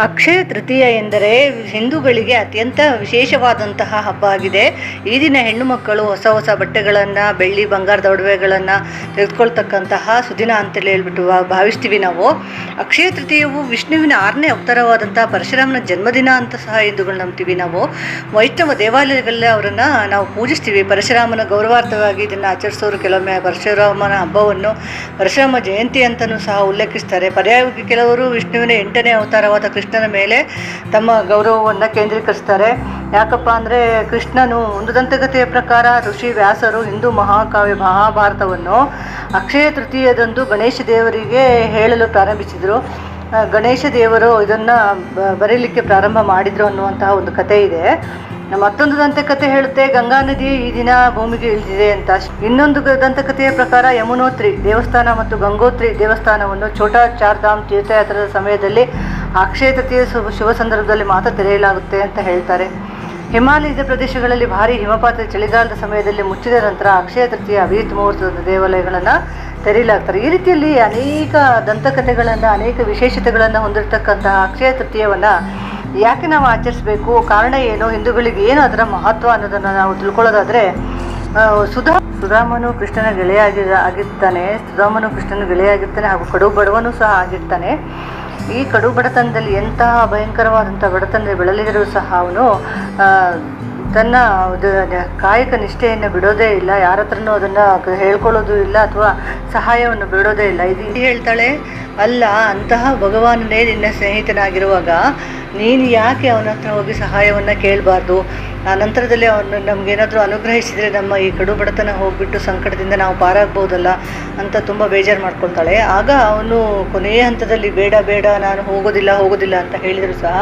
ಅಕ್ಷಯ ತೃತೀಯ ಎಂದರೆ ಹಿಂದೂಗಳಿಗೆ ಅತ್ಯಂತ ವಿಶೇಷವಾದಂತಹ ಹಬ್ಬ ಆಗಿದೆ. ಈ ದಿನ ಹೆಣ್ಣು ಮಕ್ಕಳು ಹೊಸ ಹೊಸ ಬಟ್ಟೆಗಳನ್ನು, ಬೆಳ್ಳಿ, ಬಂಗಾರದ ಒಡವೆಗಳನ್ನು ತೆಗೆದುಕೊಳ್ತಕ್ಕಂತಹ ಸುದಿನ ಅಂತೇಳಿ ಹೇಳ್ಬಿಟ್ಟು ಭಾವಿಸ್ತೀವಿ ನಾವು. ಅಕ್ಷಯ ತೃತೀಯವು ವಿಷ್ಣುವಿನ ಆರನೇ ಅವತಾರವಾದಂತಹ ಪರಶುರಾಮನ ಜನ್ಮದಿನ ಅಂತ ಸಹ ಹಿಂದೂಗಳು ನಂಬ್ತೀವಿ ನಾವು. ವೈಷ್ಣವ ದೇವಾಲಯಗಳಲ್ಲಿ ಅವರನ್ನು ನಾವು ಪೂಜಿಸ್ತೀವಿ. ಪರಶುರಾಮನ ಗೌರವಾರ್ಥವಾಗಿ ಇದನ್ನು ಆಚರಿಸೋರು ಕೆಲವೊಮ್ಮೆ ಪರಶುರಾಮನ ಹಬ್ಬವನ್ನು, ಪರಶುರಾಮ ಜಯಂತಿ ಅಂತಲೂ ಸಹ ಉಲ್ಲೇಖಿಸ್ತಾರೆ. ಪರ್ಯಾಯವಾಗಿ ಕೆಲವರು ವಿಷ್ಣುವಿನ ಎಂಟನೇ ಅವತಾರವಾದ ಕೃಷ್ಣನ ಮೇಲೆ ತಮ್ಮ ಗೌರವವನ್ನು ಕೇಂದ್ರೀಕರಿಸ್ತಾರೆ. ಯಾಕಪ್ಪ ಅಂದರೆ ಕೃಷ್ಣನು ಒಂದು ದಂತಕಥೆಯ ಪ್ರಕಾರ ಋಷಿ ವ್ಯಾಸರು ಹಿಂದೂ ಮಹಾಕಾವ್ಯ ಮಹಾಭಾರತವನ್ನು ಅಕ್ಷಯ ತೃತೀಯದಂದು ಗಣೇಶ ದೇವರಿಗೆ ಹೇಳಲು ಪ್ರಾರಂಭಿಸಿದರು. ಗಣೇಶ ದೇವರು ಇದನ್ನು ಬರೀಲಿಕ್ಕೆ ಪ್ರಾರಂಭ ಮಾಡಿದರು ಅನ್ನುವಂತಹ ಒಂದು ಕಥೆ ಇದೆ. ಮತ್ತೊಂದು ದಂತಕಥೆ ಹೇಳುತ್ತೆ, ಗಂಗಾ ನದಿ ಈ ದಿನ ಭೂಮಿಗೆ ಇಳಿದಿದೆ ಅಂತ. ಇನ್ನೊಂದು ದಂತಕಥೆಯ ಪ್ರಕಾರ ಯಮುನೋತ್ರಿ ದೇವಸ್ಥಾನ ಮತ್ತು ಗಂಗೋತ್ರಿ ದೇವಸ್ಥಾನವನ್ನು ಛೋಟಾ ಚಾರ್ಧಾಮ್ ತೀರ್ಥಯಾತ್ರದ ಸಮಯದಲ್ಲಿ ಅಕ್ಷಯ ತೃತೀಯ ಶುಭ ಸಂದರ್ಭದಲ್ಲಿ ಮಾತ್ರ ತೆರೆಯಲಾಗುತ್ತೆ ಅಂತ ಹೇಳ್ತಾರೆ. ಹಿಮಾಲಯದ ಪ್ರದೇಶಗಳಲ್ಲಿ ಭಾರಿ ಹಿಮಪಾತ ಚಳಿಗಾಲದ ಸಮಯದಲ್ಲಿ ಮುಚ್ಚಿದ ನಂತರ ಅಕ್ಷಯ ತೃತೀಯ ಅಭಿಜಿತ್ ಮುಹೂರ್ತದ ದೇವಾಲಯಗಳನ್ನು ತೆರೆಯಲಾಗ್ತಾರೆ. ಈ ರೀತಿಯಲ್ಲಿ ಅನೇಕ ದಂತಕಥೆಗಳನ್ನು, ಅನೇಕ ವಿಶೇಷತೆಗಳನ್ನು ಹೊಂದಿರತಕ್ಕಂತಹ ಅಕ್ಷಯ ತೃತೀಯವನ್ನು ಯಾಕೆ ನಾವು ಆಚರಿಸಬೇಕು? ಕಾರಣ ಏನು? ಹಿಂದೂಗಳಿಗೆ ಏನು ಅದರ ಮಹತ್ವ ಅನ್ನೋದನ್ನು ನಾವು ತಿಳ್ಕೊಳ್ಳೋದಾದರೆ ಸುಧಾ, ಸುಧಾಮನು ಕೃಷ್ಣನ ಗೆಳೆಯಾಗಿ ಆಗಿರ್ತಾನೆ ಸುಧಾಮನು ಕೃಷ್ಣನ ಗೆಳೆಯಾಗಿರ್ತಾನೆ ಹಾಗೂ ಕಡು ಬಡವನು ಸಹ ಆಗಿರ್ತಾನೆ. ಈ ಕಡು ಬಡತನದಲ್ಲಿ ಎಂತಹ ಭಯಂಕರವಾದಂಥ ಬಡತನ ಬೆಳಲಿದರೂ ಸಹ ಅವನು ತನ್ನ ಕಾಯಕ ನಿಷ್ಠೆಯನ್ನು ಬಿಡೋದೇ ಇಲ್ಲ ಯಾರ ಹತ್ರನೂ ಅದನ್ನು ಹೇಳ್ಕೊಳ್ಳೋದು ಇಲ್ಲ ಅಥವಾ ಸಹಾಯವನ್ನು ಬಿಡೋದೇ ಇಲ್ಲ. ಇದು ಹೇಳ್ತಾಳೆ, ಅಲ್ಲ, ಅಂತಹ ಭಗವಾನನೇ ನಿನ್ನ ಸ್ನೇಹಿತನಾಗಿರುವಾಗ ನೀನು ಯಾಕೆ ಅವನ ಹತ್ರ ಹೋಗಿ ಸಹಾಯವನ್ನು ಕೇಳಬಾರ್ದು? ಆ ನಂತರದಲ್ಲಿ ಅವನು ನಮಗೇನಾದರೂ ಅನುಗ್ರಹಿಸಿದರೆ ನಮ್ಮ ಈ ಕಡು ಬಡತನ ಹೋಗ್ಬಿಟ್ಟು ಸಂಕಟದಿಂದ ನಾವು ಪಾರಾಗ್ಬೋದಲ್ಲ ಅಂತ ತುಂಬ ಬೇಜಾರು ಮಾಡ್ಕೊಳ್ತಾಳೆ. ಆಗ ಅವನು ಕೊನೆಯ ಹಂತದಲ್ಲಿ ಬೇಡ ಬೇಡ, ನಾನು ಹೋಗೋದಿಲ್ಲ ಹೋಗೋದಿಲ್ಲ ಅಂತ ಹೇಳಿದರೂ ಸಹ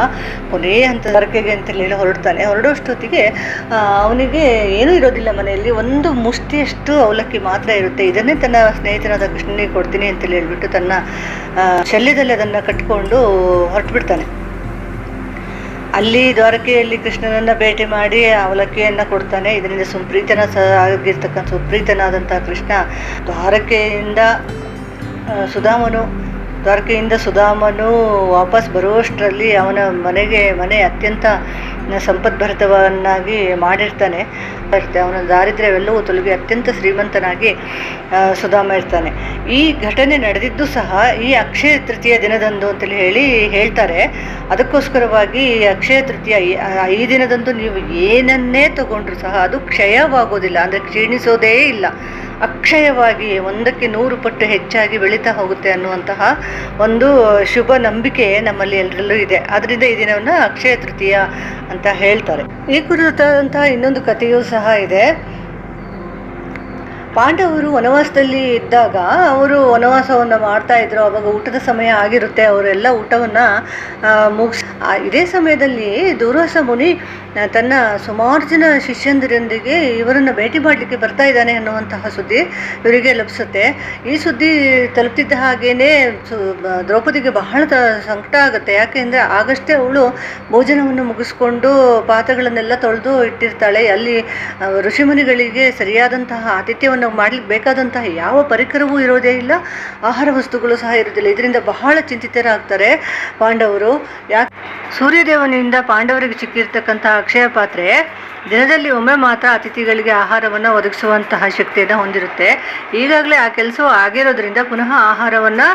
ಕೊನೆಯ ಹಂತದ ಬರಕೆಗೆ ಅಂತ ಹೇಳಿ ಹೊರಡ್ತಾನೆ. ಹೊರಡೋಷ್ಟೊತ್ತಿಗೆ ಅವನಿಗೆ ಏನೂ ಇರೋದಿಲ್ಲ ಮನೆಯಲ್ಲಿ. ಒಂದು ಮುಷ್ಟಿಯಷ್ಟು ಅವಲಕ್ಕಿ ಮಾತ್ರ ಇರುತ್ತೆ. ಇದನ್ನೇ ತನ್ನ ಸ್ನೇಹಿತನಾದ ಕೃಷ್ಣನಿಗೆ ಕೊಡ್ತೀನಿ ಅಂತೇಳಿ ಹೇಳಿಬಿಟ್ಟು ತನ್ನ ಶಲ್ಯದಲ್ಲಿ ಅದನ್ನು ಕಟ್ಕೊಂಡು ಹೊರಟು ಬಿಡ್ತಾನೆ ಅಲ್ಲಿ ದ್ವಾರಕೆಯಲ್ಲಿ ಕೃಷ್ಣನನ್ನ ಭೇಟಿ ಮಾಡಿ ಅವಲಕ್ಕಿಯನ್ನು ಕೊಡ್ತಾನೆ. ಇದರಿಂದ ಸುಪ್ರೀತನ ಸಹ ಆಗಿರ್ತಕ್ಕಂಥ ಸುಪ್ರೀತನಾದಂಥ ಕೃಷ್ಣ ದ್ವಾರಕೆಯಿಂದ ಸುಧಾಮನು ದ್ವಾರಕೆಯಿಂದ ಸುಧಾಮನು ವಾಪಸ್ ಬರುವಷ್ಟರಲ್ಲಿ ಅವನ ಮನೆಗೆ, ಮನೆ ಅತ್ಯಂತ ಸಂಪದ್ಭರಿತವನ್ನಾಗಿ ಮಾಡಿರ್ತಾನೆ. ಅವನ ದಾರಿದ್ರ್ಯವೆಲ್ಲವೂ ತೊಲಗಿ ಅತ್ಯಂತ ಶ್ರೀಮಂತನಾಗಿ ಸುಧಾಮ ಇರ್ತಾನೆ. ಈ ಘಟನೆ ನಡೆದಿದ್ದು ಸಹ ಈ ಅಕ್ಷಯ ತೃತೀಯ ದಿನದಂದು ಅಂತೇಳಿ ಹೇಳಿ ಹೇಳ್ತಾರೆ. ಅದಕ್ಕೋಸ್ಕರವಾಗಿ ಈ ಅಕ್ಷಯ ತೃತೀಯ ಈ ದಿನದಂದು ನೀವು ಏನನ್ನೇ ತಗೊಂಡ್ರು ಸಹ ಅದು ಕ್ಷಯವಾಗೋದಿಲ್ಲ, ಅಂದರೆ ಕ್ಷೀಣಿಸೋದೇ ಇಲ್ಲ. ಅಕ್ಷಯವಾಗಿ ಒಂದಕ್ಕೆ ನೂರು ಪಟ್ಟು ಹೆಚ್ಚಾಗಿ ಬೆಳೀತಾ ಹೋಗುತ್ತೆ ಅನ್ನುವಂತಹ ಒಂದು ಶುಭ ನಂಬಿಕೆ ನಮ್ಮಲ್ಲಿ ಎಲ್ಲರಲ್ಲೂ ಇದೆ. ಅದರಿಂದ ಈ ದಿನವನ್ನು ಅಕ್ಷಯ ತೃತೀಯ ಅಂತ ಹೇಳ್ತಾರೆ. ಈ ಕುರಿತಾದಂತಹ ಇನ್ನೊಂದು ಕಥೆಯೂ ಸಹ ಇದೆ. ಪಾಂಡವರು ವನವಾಸದಲ್ಲಿ ಇದ್ದಾಗ ಅವರು ವನವಾಸವನ್ನು ಮಾಡ್ತಾ ಇದ್ರು. ಅವಾಗ ಊಟದ ಸಮಯ ಆಗಿರುತ್ತೆ. ಅವರೆಲ್ಲ ಊಟವನ್ನು ಮುಗಿಸ್ ಇದೇ ಸಮಯದಲ್ಲಿ ದುರ್ವಾಸ ಮುನಿ ತನ್ನ ಸುಮಾರು ಜನ ಶಿಷ್ಯಂದಿರೊಂದಿಗೆ ಇವರನ್ನು ಭೇಟಿ ಮಾಡಲಿಕ್ಕೆ ಬರ್ತಾ ಇದ್ದಾನೆ ಅನ್ನುವಂತಹ ಸುದ್ದಿ ಇವರಿಗೆ ಲಭಿಸುತ್ತೆ. ಈ ಸುದ್ದಿ ತಲುಪ್ತಿದ್ದ ಹಾಗೇನೆ ದ್ರೌಪದಿಗೆ ಬಹಳ ಸಂಕಟ ಆಗುತ್ತೆ. ಯಾಕೆಂದರೆ ಆಗಷ್ಟೇ ಅವಳು ಭೋಜನವನ್ನು ಮುಗಿಸ್ಕೊಂಡು ಪಾತ್ರಗಳನ್ನೆಲ್ಲ ತೊಳೆದು ಇಟ್ಟಿರ್ತಾಳೆ. ಅಲ್ಲಿ ಋಷಿಮುನಿಗಳಿಗೆ ಸರಿಯಾದಂತಹ ಆತಿಥ್ಯವನ್ನು ಮಾಡ್ಲಿಕ್ಕೆ ಬೇಕಾದಂತಹ ಯಾವ ಪರಿಕರವೂ ಇರೋದೇ ಇಲ್ಲ. ಆಹಾರ ವಸ್ತುಗಳು ಸಹ ಇರೋದಿಲ್ಲ ಇದರಿಂದ ಬಹಳ ಚಿಂತಿತರಾಗ್ತಾರೆ ಪಾಂಡವರು. ಯಾಕೆ ಸೂರ್ಯದೇವನಿಂದ ಪಾಂಡವರಿಗೆ ಸಿಕ್ಕಿರ್ತಕ್ಕಂತಹ ಅಕ್ಷಯ ಪಾತ್ರೆ ದಿನದಲ್ಲಿ ಒಮ್ಮೆ ಮಾತ್ರ ಅತಿಥಿಗಳಿಗೆ ಆಹಾರವನ್ನು ಒದಗಿಸುವಂತಹ ಶಕ್ತಿಯನ್ನು ಹೊಂದಿರುತ್ತೆ. ಈಗಾಗಲೇ ಆ ಕೆಲಸ ಆಗಿರೋದ್ರಿಂದ ಪುನಃ ಆಹಾರವನ್ನು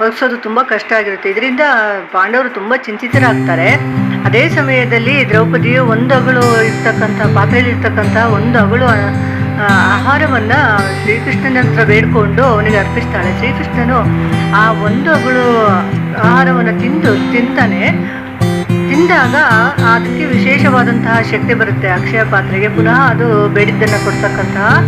ಒದಗಿಸೋದು ತುಂಬ ಕಷ್ಟ ಆಗಿರುತ್ತೆ. ಇದರಿಂದ ಪಾಂಡವರು ತುಂಬ ಚಿಂತಿತರಾಗ್ತಾರೆ. ಅದೇ ಸಮಯದಲ್ಲಿ ದ್ರೌಪದಿಯು ಒಂದು ಅಗಳು ಇರ್ತಕ್ಕಂಥ ಪಾತ್ರೆಯಲ್ಲಿ ಇರ್ತಕ್ಕಂಥ ಒಂದು ಅಗಳು ಆಹಾರವನ್ನು ಶ್ರೀಕೃಷ್ಣನ ಹತ್ರ ಬೇಡ್ಕೊಂಡು ಅವನಿಗೆ ಅರ್ಪಿಸ್ತಾಳೆ. ಶ್ರೀಕೃಷ್ಣನು ಆ ಒಂದು ಅವಳು ಆಹಾರವನ್ನು ತಿಂದು, ತಿಂತಾನೆ. ತಿಂದಾಗ ಅದಕ್ಕೆ ವಿಶೇಷವಾದಂತಹ ಶಕ್ತಿ ಬರುತ್ತೆ. ಅಕ್ಷಯ ಪಾತ್ರೆಗೆ ಪುನಃ ಅದು ಬೇಡಿದ್ದನ್ನು ಕೊಡ್ತಕ್ಕಂತಹ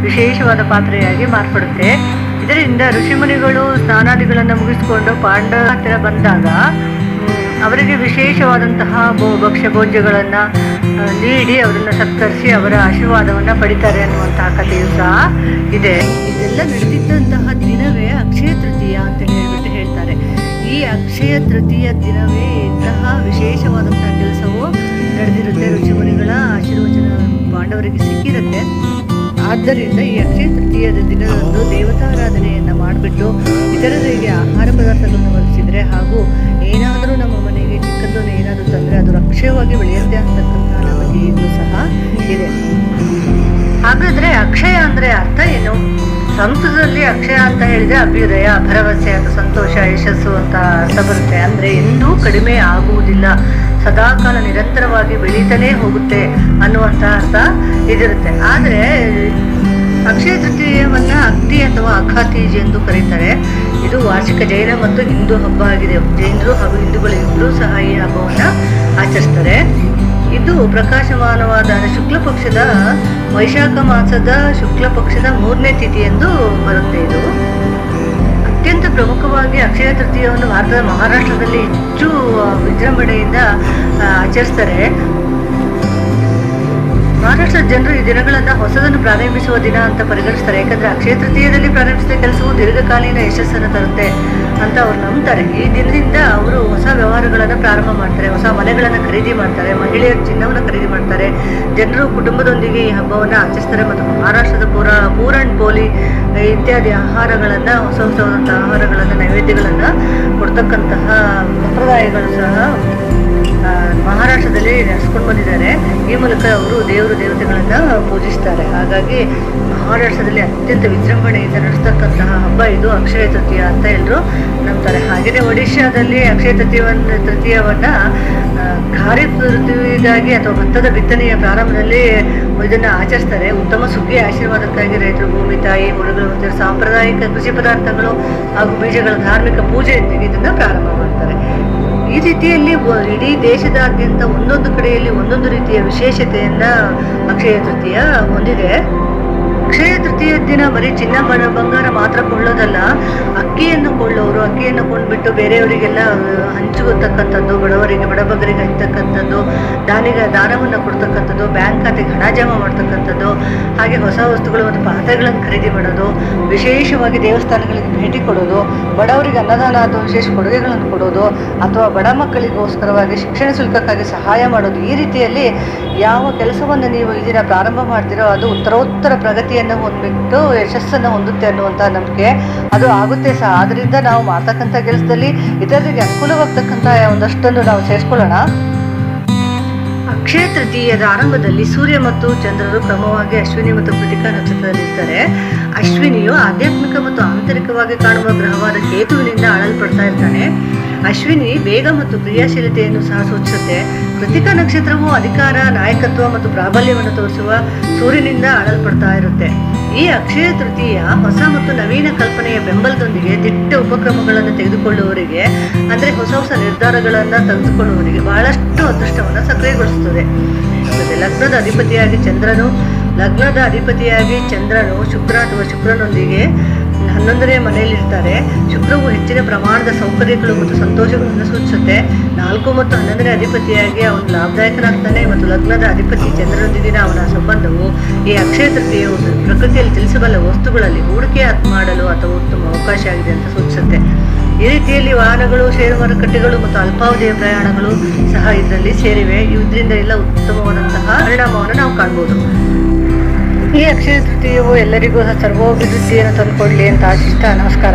ವಿಶೇಷವಾದ ಪಾತ್ರೆಯಾಗಿ ಮಾರ್ಪಡುತ್ತೆ. ಇದರಿಂದ ಋಷಿಮುನಿಗಳು ಸ್ನಾನಾದಿಗಳನ್ನು ಮುಗಿಸ್ಕೊಂಡು ಪಾಂಡವ ಹತ್ತಿರ ಬಂದಾಗ ಅವರಿಗೆ ವಿಶೇಷವಾದಂತಹ ಭಕ್ಷ್ಯ ಭೋಜ್ಯಗಳನ್ನು ನೀಡಿ ಅವರನ್ನು ಸತ್ಕರಿಸಿ ಅವರ ಆಶೀರ್ವಾದವನ್ನು ಪಡಿತಾರೆ ಅನ್ನುವಂತಹ ಕಥೆಯು ಸಹ ಇದೆ. ಇದೆಲ್ಲ ನಡೆದಿದ್ದಂತಹ ದಿನವೇ ಅಕ್ಷಯ ತೃತೀಯ ಅಂತ ಹೇಳ್ಬಿಟ್ಟು ಹೇಳ್ತಾರೆ. ಈ ಅಕ್ಷಯ ತೃತೀಯ ದಿನವೇ ಇಂತಹ ವಿಶೇಷವಾದಂತಹ ಕೆಲಸವು ನಡೆದಿರುತ್ತೆ. ಋಷಿಮುನಿಗಳ ಆಶೀರ್ವಚನ ಪಾಂಡವರಿಗೆ ಸಿಕ್ಕಿರುತ್ತೆ. ಆದ್ದರಿಂದ ಈ ಅಕ್ಷಯ ತೃತೀಯದ ದಿನದಂದು ದೇವತಾರಾಧನೆಯನ್ನು ಮಾಡಿಬಿಟ್ಟು, ಇತರರಿಗೆ ಆಹಾರ ಪದಾರ್ಥಗಳನ್ನು ಒದಗಿಸಿದರೆ ಹಾಗೂ ಏನಾದರೂ ನಮ್ಮ ಅಂದರೆ ಅದು ಅಕ್ಷಯವಾಗಿ ಬೆಳೆಯುತ್ತೆ ಅಂತಕ್ಕಂಥ ಈಗಲೂ ಸಹ ಇದೆ. ಹಾಗಾದ್ರೆ ಅಕ್ಷಯ ಅಂದ್ರೆ ಅರ್ಥ ಏನು? ಸಂಸ್ಕೃತದಲ್ಲಿ ಅಕ್ಷಯ ಅಂತ ಹೇಳಿದ್ರೆ ಅಭ್ಯುದಯ, ಭರವಸೆ ಅಂತ ಸಂತೋಷ, ಯಶಸ್ಸು ಅಂತ ಅರ್ಥ ಬರುತ್ತೆ. ಅಂದ್ರೆ ಎಂದೂ ಕಡಿಮೆ ಆಗುವುದಿಲ್ಲ. ಸದಾಕಾಲ ನಿರಂತರವಾಗಿ ಬೆಳೀತಾನೇ ಹೋಗುತ್ತೆ ಅನ್ನುವಂಥ ಅರ್ಥ ಇದಿರುತ್ತೆ. ಆದರೆ ಅಕ್ಷಯ ತೃತೀಯವನ್ನ ಅಗ್ನಿ ಅಥವಾ ಅಖಾತೀಜಿ ಎಂದು ಕರೀತಾರೆ. ಇದು ವಾರ್ಷಿಕ ಜೈನ ಮತ್ತು ಹಿಂದೂ ಹಬ್ಬ ಆಗಿದೆ. ಜೈನರು ಹಾಗೂ ಹಿಂದೂಗಳು ಇಬ್ಬರೂ ಸಹ ಈ ಹಬ್ಬವನ್ನು ಆಚರಿಸ್ತಾರೆ. ಇದು ಪ್ರಕಾಶಮಾನವಾದ ಶುಕ್ಲ ಪಕ್ಷದ, ವೈಶಾಖ ಮಾಸದ ಶುಕ್ಲ ಪಕ್ಷದ ಮೂರನೇ ತಿಥಿ ಎಂದು ಬರುತ್ತೆ ಇದು. ಅತ್ಯಂತ ಪ್ರಮುಖವಾಗಿ ಅಕ್ಷಯ ತೃತೀಯವನ್ನು ಭಾರತದ ಮಹಾರಾಷ್ಟ್ರದಲ್ಲಿ ಹೆಚ್ಚು ವಿಜೃಂಭಣೆಯಿಂದ ಆಚರಿಸ್ತಾರೆ. ಮಹಾರಾಷ್ಟ್ರದ ಜನರು ಈ ದಿನಗಳನ್ನ ಹೊಸದನ್ನು ಪ್ರಾರಂಭಿಸುವ ದಿನ ಅಂತ ಪರಿಗಣಿಸ್ತಾರೆ. ಯಾಕಂದ್ರೆ ಅಕ್ಷಯ ತೃತೀಯದಲ್ಲಿ ಪ್ರಾರಂಭಿಸಿದ ಕೆಲಸವು ದೀರ್ಘಕಾಲೀನ ಯಶಸ್ಸನ್ನು ತರುತ್ತೆ ಅಂತ ಅವ್ರು ನಂಬುತ್ತಾರೆ ಈ ದಿನದಿಂದ ಅವರು ಹೊಸ ವ್ಯವಹಾರಗಳನ್ನು ಪ್ರಾರಂಭ ಮಾಡ್ತಾರೆ, ಹೊಸ ಮನೆಗಳನ್ನು ಖರೀದಿ ಮಾಡ್ತಾರೆ, ಮಹಿಳೆಯರು ಚಿನ್ನವನ್ನು ಖರೀದಿ ಮಾಡ್ತಾರೆ. ಜನರು ಕುಟುಂಬದೊಂದಿಗೆ ಈ ಹಬ್ಬವನ್ನು ಆಚರಿಸ್ತಾರೆ ಮತ್ತು ಮಹಾರಾಷ್ಟ್ರದ ಪೂರ ಅಂಡ್ ಪೋಲಿ ಇತ್ಯಾದಿ ಆಹಾರಗಳನ್ನು, ಹೊಸ ಹೊಸವಾದಂಥ ಆಹಾರಗಳನ್ನು, ನೈವೇದ್ಯಗಳನ್ನು ಕೊಡ್ತಕ್ಕಂತಹ ಸಂಪ್ರದಾಯಗಳು ಸಹ ಮಹಾರಾಷ್ಟ್ರದಲ್ಲಿ ನಡೆಸ್ಕೊಂಡು ಬಂದಿದ್ದಾರೆ. ಈ ಮೂಲಕ ಅವರು ದೇವರು ದೇವತೆಗಳನ್ನ ಪೂಜಿಸ್ತಾರೆ. ಹಾಗಾಗಿ ಮಹಾರಾಷ್ಟ್ರದಲ್ಲಿ ಅತ್ಯಂತ ವಿಜೃಂಭಣೆಯಿಂದ ನಡೆಸ್ತಕ್ಕಂತಹ ಹಬ್ಬ ಇದು ಅಕ್ಷಯ ತೃತೀಯ ಅಂತ ಎಲ್ಲರೂ ನಂಬ್ತಾರೆ. ಹಾಗೆಯೇ ಒಡಿಶಾದಲ್ಲಿ ಅಕ್ಷಯ ತೃತೀಯವನ್ನು ತೃತೀಯವನ್ನ ಖಾರಿಫ್ ಋತುವಿಗಾಗಿ ಅಥವಾ ಭತ್ತದ ಬಿತ್ತನೆಯ ಪ್ರಾರಂಭದಲ್ಲಿ ಇದನ್ನ ಆಚರಿಸ್ತಾರೆ. ಉತ್ತಮ ಸುಗ್ಗಿ ಆಶೀರ್ವಾದಕ್ಕಾಗಿ ರೈತರು ಭೂಮಿ, ತಾಯಿ ಮುಳುಗಳು ಸಾಂಪ್ರದಾಯಿಕ ಕೃಷಿ ಪದಾರ್ಥಗಳು ಹಾಗೂ ಬೀಜಗಳ ಧಾರ್ಮಿಕ ಪೂಜೆಯೊಂದಿಗೆ ಇದನ್ನ ಪ್ರಾರಂಭ ಮಾಡ್ತಾರೆ. ಈ ರೀತಿಯಲ್ಲಿ ಇಡೀ ದೇಶದಾದ್ಯಂತ ಒಂದೊಂದು ಕಡೆಯಲ್ಲಿ ಒಂದೊಂದು ರೀತಿಯ ವಿಶೇಷತೆಯನ್ನ ಅಕ್ಷಯ ತೃತೀಯ ಹೊಂದಿದೆ. ಅಕ್ಷಯ ತೃತೀಯ ದಿನ ಬರೀ ಚಿನ್ನ ಬಂಗಾರ ಮಾತ್ರ ಕೊಳ್ಳೋದಲ್ಲ, ಅಕ್ಕಿಯನ್ನು ಕೊಳ್ಳೋರು, ಅಕ್ಕಿಯನ್ನು ಕೊಂಡ್ಬಿಟ್ಟು ಬೇರೆಯವರಿಗೆಲ್ಲ ಹಂಚುತಕ್ಕಂಥದ್ದು ಬಡವರಿಗೆ ಬಡಬಗರಿಗೆ ಹಂಚತಕ್ಕಂಥದ್ದು ದಾನಿಗ ದಾನವನ್ನು ಕೊಡ್ತಕ್ಕಂಥದ್ದು, ಬ್ಯಾಂಕ್ ಖಾತೆಗೆ ಹಣ ಜಮಾ ಮಾಡ್ತಕ್ಕಂಥದ್ದು, ಹಾಗೆ ಹೊಸ ವಸ್ತುಗಳು ಮತ್ತು ಪಾತ್ರೆಗಳನ್ನು ಖರೀದಿ ಮಾಡೋದು, ವಿಶೇಷವಾಗಿ ದೇವಸ್ಥಾನಗಳಿಗೆ ಭೇಟಿ ಕೊಡೋದು, ಬಡವರಿಗೆ ಅನ್ನದಾನ ಅಥವಾ ವಿಶೇಷ ಕೊಡುಗೆಗಳನ್ನು ಕೊಡೋದು, ಅಥವಾ ಬಡ ಮಕ್ಕಳಿಗೋಸ್ಕರವಾಗಿ ಶಿಕ್ಷಣ ಶುಲ್ಕಕ್ಕಾಗಿ ಸಹಾಯ ಮಾಡೋದು, ಈ ರೀತಿಯಲ್ಲಿ ಯಾವ ಕೆಲಸವನ್ನು ನೀವು ಈ ಪ್ರಾರಂಭ ಮಾಡ್ತೀರೋ ಅದು ಉತ್ತರೋತ್ತರ ಪ್ರಗತಿಯನ್ನು ಹೊಂದ್ಬಿಟ್ಟು ಯಶಸ್ಸನ್ನು ಹೊಂದುತ್ತೆ ಅನ್ನುವಂಥ ನಂಬಿಕೆ ಅದು ಆಗುತ್ತೆ ಸಹ. ಆದ್ದರಿಂದ ನಾವು ಮಾಡ್ತಕ್ಕಂಥ ಕೆಲಸದಲ್ಲಿ ಇತರರಿಗೆ ಅನುಕೂಲವಾಗ್ತಕ್ಕಂಥ ಒಂದಷ್ಟನ್ನು ನಾವು ಸೇರಿಸ್ಕೊಳ್ಳೋಣ. ಅಕ್ಷಯ ತೃತೀಯದ ಆರಂಭದಲ್ಲಿ ಸೂರ್ಯ ಮತ್ತು ಚಂದ್ರರು ಕ್ರಮವಾಗಿ ಅಶ್ವಿನಿ ಮತ್ತು ಕೃತಿಕಾ ನಕ್ಷತ್ರದಲ್ಲಿರ್ತಾರೆ ಅಶ್ವಿನಿಯು ಆಧ್ಯಾತ್ಮಿಕ ಮತ್ತು ಆಂತರಿಕವಾಗಿ ಕಾಣುವ ಗ್ರಹವಾದ ಕೇತುವಿನಿಂದ ಆಳಲ್ಪಡ್ತಾ ಇರ್ತಾನೆ. ಅಶ್ವಿನಿ ಬೇಗ ಮತ್ತು ಕ್ರಿಯಾಶೀಲತೆಯನ್ನು ಸಹ ಸೂಚಿಸುತ್ತೆ. ಕೃತಿಕಾ ನಕ್ಷತ್ರವು ಅಧಿಕಾರ, ನಾಯಕತ್ವ ಮತ್ತು ಪ್ರಾಬಲ್ಯವನ್ನು ತೋರಿಸುವ ಸೂರ್ಯನಿಂದ ಆಳಲ್ಪಡ್ತಾ ಇರುತ್ತೆ. ಈ ಅಕ್ಷಯ ತೃತೀಯ ಹೊಸ ಮತ್ತು ನವೀನ ಕಲ್ಪನೆಯ ಬೆಂಬಲದೊಂದಿಗೆ ದಿಟ್ಟ ಉಪಕ್ರಮಗಳನ್ನು ತೆಗೆದುಕೊಳ್ಳುವವರಿಗೆ, ಅಂದ್ರೆ ಹೊಸ ಹೊಸ ನಿರ್ಧಾರಗಳನ್ನು ತೆಗೆದುಕೊಳ್ಳುವವರಿಗೆ ಬಹಳಷ್ಟು ಅದೃಷ್ಟವನ್ನು ಸಕ್ರಿಯಗೊಳಿಸುತ್ತದೆ. ಲಗ್ನದ ಅಧಿಪತಿಯಾಗಿ ಚಂದ್ರನು, ಲಗ್ನದ ಅಧಿಪತಿಯಾಗಿ ಚಂದ್ರನು ಶುಕ್ರ ಅಥವಾ ಶುಕ್ರನೊಂದಿಗೆ ಹನ್ನೊಂದನೇ ಮನೆಯಲ್ಲಿರ್ತಾರೆ. ಶುಕ್ರವು ಹೆಚ್ಚಿನ ಪ್ರಮಾಣದ ಸೌಕರ್ಯಗಳು ಮತ್ತು ಸಂತೋಷಗಳನ್ನು ಸೂಚಿಸುತ್ತೆ. ನಾಲ್ಕು ಮತ್ತು ಹನ್ನೊಂದನೇ ಅಧಿಪತಿಯಾಗಿ ಅವನು ಲಾಭದಾಯಕನಾಗ್ತಾನೆ ಮತ್ತು ಲಗ್ನದ ಅಧಿಪತಿ ಚಂದ್ರನೊಂದಿಗಿನ ಅವನ ಸಂಬಂಧವು ಈ ಅಕ್ಷಯ ತೃತೀಯವು ಪ್ರಕೃತಿಯಲ್ಲಿ ತಿಳಿಸಬಲ್ಲ ವಸ್ತುಗಳಲ್ಲಿ ಹೂಡಿಕೆ ಮಾಡಲು ಅಥವಾ ಉತ್ತಮ ಅವಕಾಶ ಆಗಿದೆ ಅಂತ ಸೂಚಿಸುತ್ತೆ. ಈ ರೀತಿಯಲ್ಲಿ ವಾಹನಗಳು, ಷೇರು ಮಾರುಕಟ್ಟೆಗಳು ಮತ್ತು ಅಲ್ಪಾವಧಿಯ ಪ್ರಯಾಣಗಳು ಸಹ ಇದರಲ್ಲಿ ಸೇರಿವೆ. ಇದರಿಂದ ಎಲ್ಲ ಉತ್ತಮವಾದಂತಹ ಪರಿಣಾಮವನ್ನು ನಾವು ಕಾಣ್ಬೋದು. ಈ ಅಕ್ಷಯ ತೃತೀಯವು ಎಲ್ಲರಿಗೂ ಸರ್ವೋಭಿವೃದ್ಧಿಯನ್ನು ತಂದುಕೊಡಲಿ ಅಂತ ಆಶಿಸ್ತಾ ನಮಸ್ಕಾರ.